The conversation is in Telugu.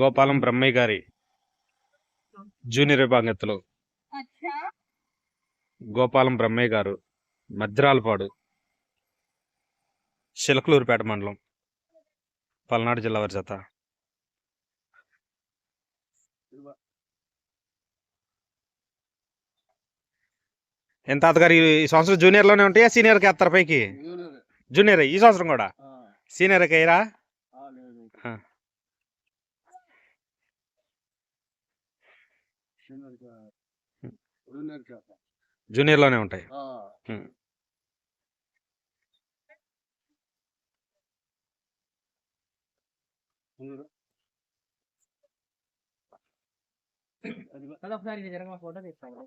గోపాలం బ్రహ్మయ్య గారి జూనియర్ విభాగెత్తులు గోపాలం బ్రహ్మయ్య గారు మద్రాలపాడు చిలకలూరుపేట మండలం పల్నాడు జిల్లా వారి జత. ఎంత తాతగారు ఈ ఈ సంవత్సరం జూనియర్లోనే ఉంటాయా? సీనియర్కి ఎత్తారు పైకి? జూనియర్. ఈ సంవత్సరం కూడా? సీనియర్కి అయ్యరా ఆ. జూనియర్లోనే ఉంటాయి ఉం. ఒకసారి జరగ ఫోటో తీస్తాను